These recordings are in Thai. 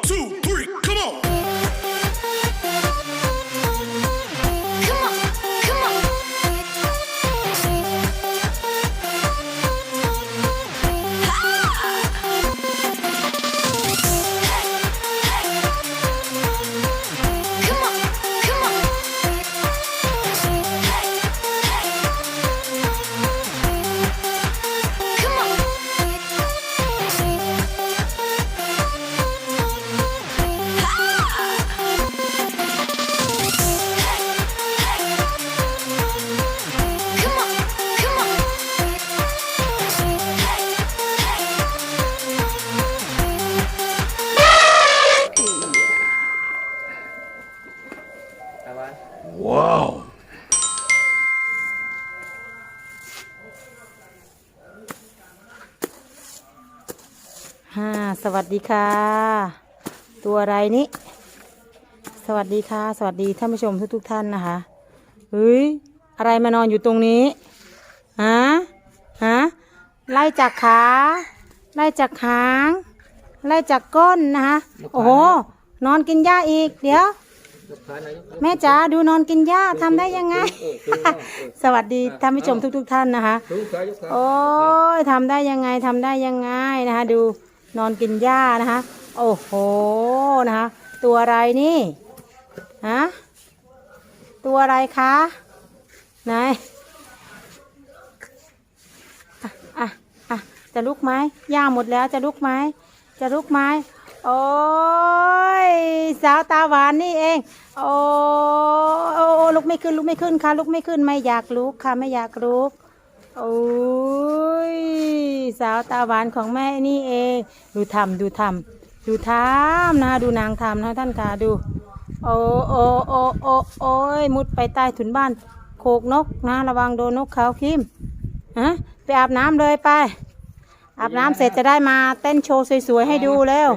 Two, สวัสดีค่ะ ตัวอะไรนี่สวัสดีค่ะ สวัสดีท่านผู้ชมทุกทุกๆท่านนะคะเฮ้ยอะไรมานอนอยู่ตรงนี้ฮะฮะไล่จากขาไล่จากหางไล่จากก้นนะคะโอ้โหนอนกินหญ้าอีกเดี๋ยวแม่จ๋าดูนอนกินหญ้าทำได้ยังไง สวัสดีท่านผู้ชมทุก ๆ ท่านนะคะ โอ้ยทำได้ยังไงทำได้ยังไงนะคะ ดู นอนกินหญ้านะคะ โอ้โหนะคะ ตัวอะไรนี่ฮะตัวอะไรคะไหนอะอะอะจะลุกไหมหญ้าหมดแล้วจะลุกไหมจะลุกไหมโอ้ยสาวตาหวานนี่เอง โอ้โอ้ลุกไม่ขึ้นลุกไม่ขึ้นค่ะลุกไม่ขึ้นไม่อยากลุกค่ะไม่อยากลุก โอ้ยสาวตาหวานของแม่นี่เอง ดูทำดูทำดูทำนะดูนางทำนะท่านค่ะดู โอ้โอ้โอ้โอ้โอ้ยมุดไปใต้ถุนบ้านโขกนกนะระวังโดนนกเขาคิมฮะไปอาบน้ำเลยไป อาบน้ำเสร็จจะได้มาเต้นโชว์สวยๆให้ดูแล้ว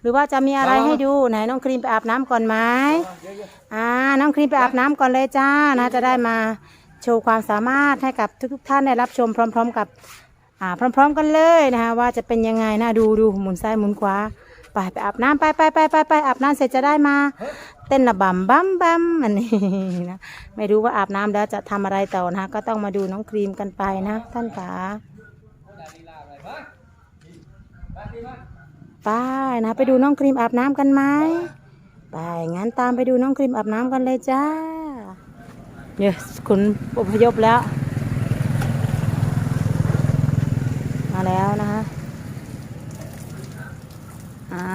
หรือว่าจะมีอะไรให้ดูไหนน้องครีมไปอาบน้ำก่อนไหมอ่าน้องครีมไปอาบน้ำก่อนเลยจ้านะจะได้มา โชว์ความสามารถให้กับทุกๆท่านได้รับชมพร้อม ๆ กับอ่าพร้อม ๆ กันเลยนะคะว่าจะเป็นยังไงนะดูดูหมุนซ้ายหมุนขวาไปไปอาบน้ำไปไปไปไปไปอาบน้ำเสร็จจะได้มา เต้นระบำบัมบัมอันนี้นะไม่รู้ว่าอาบน้ำแล้วจะทำอะไรต่อนะก็ต้องมาดูน้องครีมกันไปนะท่านขาไปนะไปดูน้องครีมอาบน้ำกันไหมไปงั้นตามไปดูน้องครีมอาบน้ำกันเลยจ้า เนี่ยคุณอพยพแล้ว มาแล้วนะคะอ่า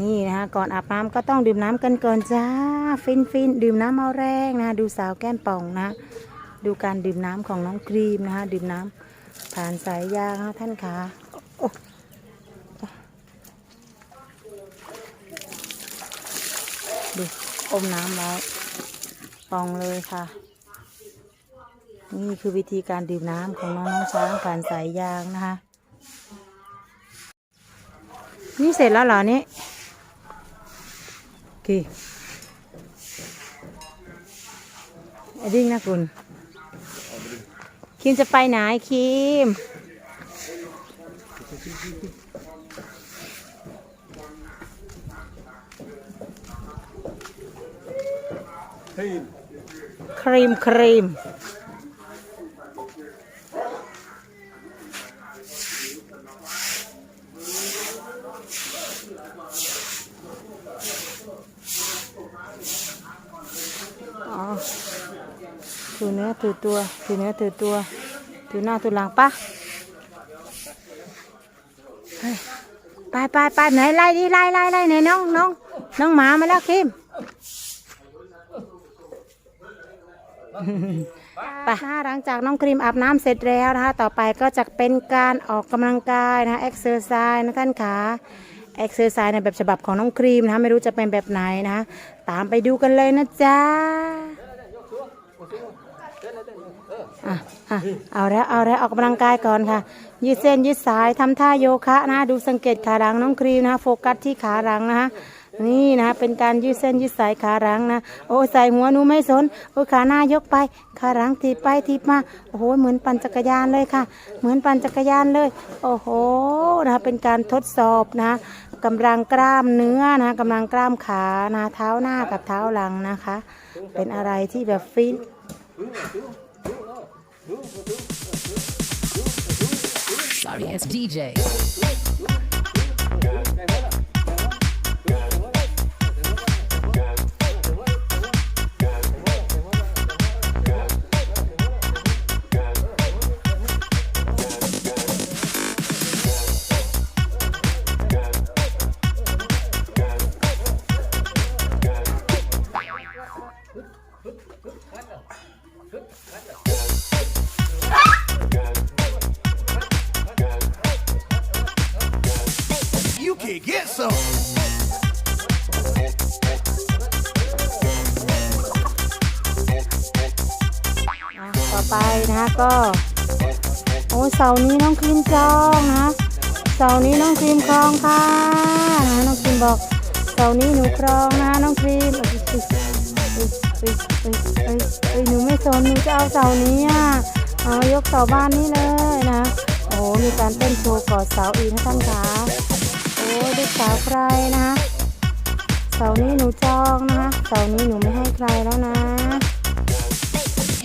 นี่นะคะก่อนอาบน้ำก็ต้องดื่มน้ำกันก่อนจ้า ฟินฟินดื่มน้ำเอาแรงนะ ดูสาวแก้มป่องนะ ดูการดื่มน้ำของน้องครีมนะคะดื่มน้ำผ่านสายยางนะท่านขาดูอมน้ำไว้ ป่องเลยค่ะ นี่คือวิธีการดื่มน้ำของน้องน้องช้างผ่านสายยางนะคะ นี่เสร็จแล้วเหรอนี่โอเคไอ้ดิ้งนะคุณ คิมจะไปไหนคิม รีมครีม อ๋อถือเนื้อถือตัวถือเนื้อถือตัวถือหน้าถือหลังปะไปไปไปไหนไล่ดิไล่ไล่ไล่ไหนน้องน้องน้องหมามาแล้วคิม ไปหลังจากน้องครีมอาบน้ำเสร็จแล้วนะคะ ต่อไปก็จะเป็นการออกกำลังกายนะคะเอ็กซ์เซอร์ไซส์นะท่านขาเอ็กซ์เซอร์ไซส์ในแบบฉบับของน้องครีมนะคะไม่รู้จะเป็นแบบไหนนะคะตามไปดูกันเลยนะจ๊ะอะอะเอาแล้วเอาแล้วออกกำลังกายก่อนค่ะ ยืดเส้นยืดสายทำท่าโยคะนะ ดูสังเกตขาหลังน้องครีมนะโฟกัสที่ขาหลังนะคะ นี่นะเป็นการยืดเส้นยืดสายขาหลังนะโอ้ใส่หัวหนูไม่สนโอ้ขาหน้ายกไปขาหลังทีบไปทีบมาโอ้โหเหมือนปั่นจักรยานเลยค่ะ เหมือนปั่นจักรยานเลย โอ้โหนะคะเป็นการทดสอบนะกำลังกล้ามเนื้อนะกำลังกล้ามขานะเท้าหน้ากับเท้าหลังนะคะ เป็นอะไรที่แบบฟิต Sorry, it's DJ. ก็ โอ้เสาร์นี้น้องครีมจองนะเสาร์นี้น้องครีมครองค่ะนะน้องครีมบอกเสาร์นี้หนูครองนะน้องครีมเอ้ยเอ้ยเอ้ยหนูไม่สนหนูจะเอาเสาร์นี้อะเอายกเสาบ้านนี้เลยนะ โอ้มีการเต้นโชว์กอดเสาอีกนะท่านคะโอ้ยลูกสาวใครนะคะเสาร์นี้หนูจองนะคะเสาร์นี้หนูไม่ให้ใครแล้วนะ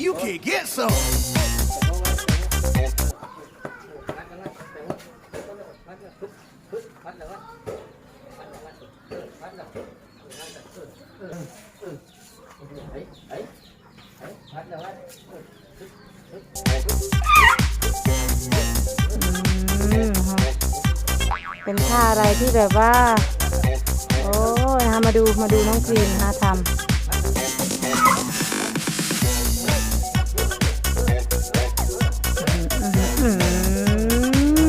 You can get some. เป็นท่าอะไรที่แบบว่า โอ้ยนะคะมาดูมาดูน้องกรีนนะคะทำอื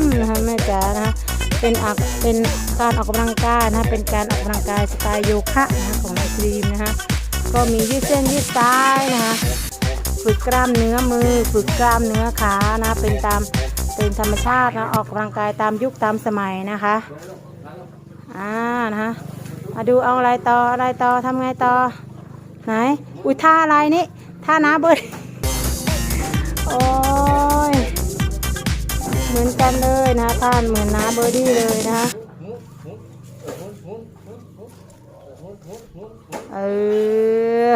มนะคะแม่จ๋านะคะเป็นอักเป็นการออกกำลังกายนะคะเป็นการออกกำลังกายสไตล์โยคะนะคะของน้องกรีนนะคะก็มียืดเส้นยืดสายนะคะฝึกกล้ามเนื้อมือ ฝึกกล้ามเนื้อขานะเป็นตาม เป็นธรรมชาตินะออกกำลังกายตามยุคตามสมัยนะคะอ่านะคะมาดูเอาอะไรต่ออะไรต่อทำไงต่อไหนอุ้ยท่าอะไรนี่ท่าน้าเบิร์ดโอ้ยเหมือนกันเลยนะท่านเหมือนน้าเบอร์ดี้เลยนะคะเออ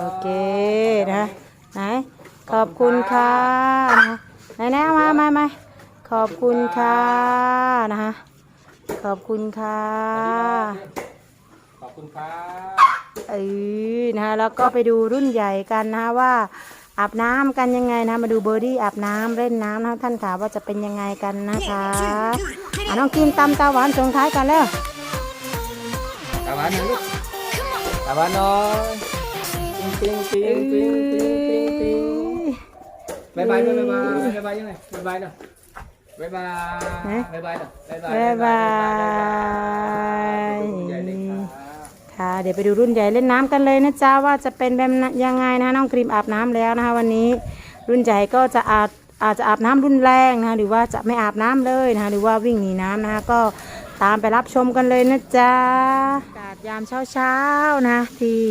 โอเคนะไหนขอบคุณค่ะนะคะ ไหนนะมามามาขอบคุณค่ะนะคะขอบคุณค่ะขอบคุณครับเออนะคะแล้วก็ไปดูรุ่นใหญ่กันนะคะว่าอาบน้ำกันยังไงนะมาดูเบอร์ดี้อาบน้ำเล่นน้ำนะท่านขาว่าจะเป็นยังไงกันนะคะอะน้องกิมตำตาหวานส่งท้ายกันแล้วตาหวานหน่อยลูกตาหวานหน่อยปิ๊งปิ๊งติ๊งติ๊ง บายบายด้วยบายบายบายบายยังไงบายบายเนาะบายบายบายบายเนาะบายบายบ๊ายบายใหญ่เลยครับค่ะ เดี๋ยวไปดูรุ่นใหญ่เล่นน้ำกันเลยนะจ๊ะว่าจะเป็นแบบยังไงนะน้องครีมอาบน้ำแล้วนะคะ วันนี้รุ่นใหญ่ก็จะอาจอาจจะอาบน้ำรุนแรงนะคะหรือว่าจะไม่อาบน้ำเลยนะคะหรือว่าวิ่งหนีน้ำนะคะก็ตามไปรับชมกันเลยนะจ๊ะอากาศยามเช้าๆนะที่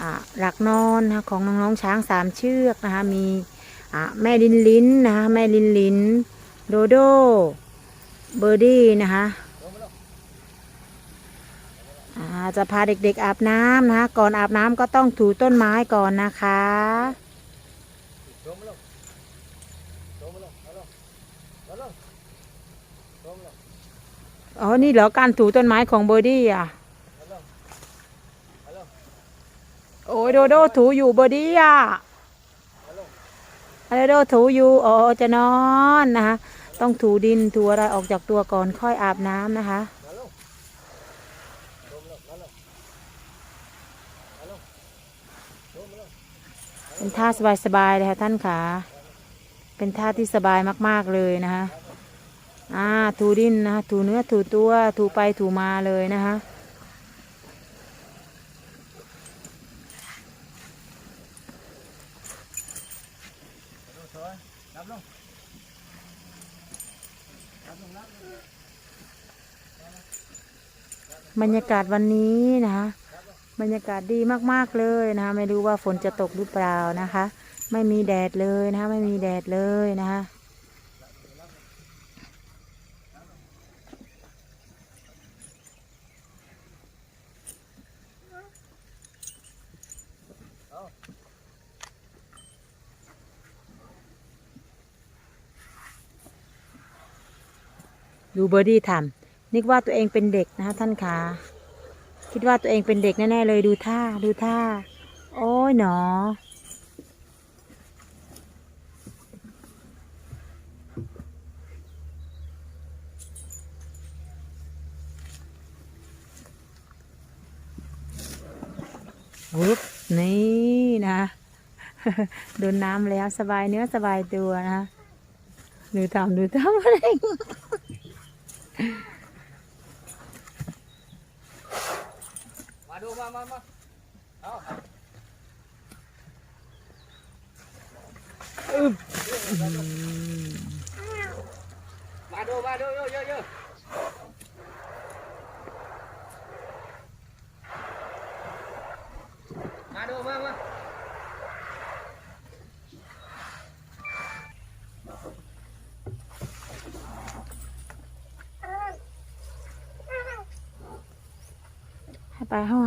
อ่าหลักนอนนะของน้องๆช้างสามเชือกนะคะมี อ่าแม่ลินลินนะคะแม่ลินลินโดโดเบอร์ดี้นะคะจะพาเด็กๆอาบน้ำนะคะก่อนอาบน้ำก็ต้องถูต้นไม้ก่อนนะคะอ๋อ นี่เหรอการถูต้นไม้ของเบอร์ดี้อะ โอ้ยโดโดถูอยู่เบอร์ดี้อะ โดโดถูอยู่อ๋อจะนอนนะคะ ต้องถูดินถูอะไรออกจากตัวก่อนค่อยอาบน้ำนะคะเป็นท่าสบายๆเลยค่ะท่านขาเป็นท่าที่สบายมากๆเลยนะคะอ่าถูดินนะคะถูเนื้อถูตัวถูไปถูมาเลยนะคะ บรรยากาศวันนี้นะคะ บรรยากาศดีมากๆเลยนะคะ ไม่รู้ว่าฝนจะตกหรือเปล่านะคะ ไม่มีแดดเลยนะคะไม่มีแดดเลยนะคะดูเบอร์ดี้ทำ นึกว่าตัวเองเป็นเด็กนะคะท่านขาคิดว่าตัวเองเป็นเด็กแน่ๆเลยดูท่าดูท่า โอ้ยหนอวุบนี่นะโดนน้ำแล้วสบายเนื้อสบายตัวนะดูทำดูทำอะไร มาดูมามามาเอามาดูมาดูเยอะเยอะเยอะมาดูมามาให้ไปห้อง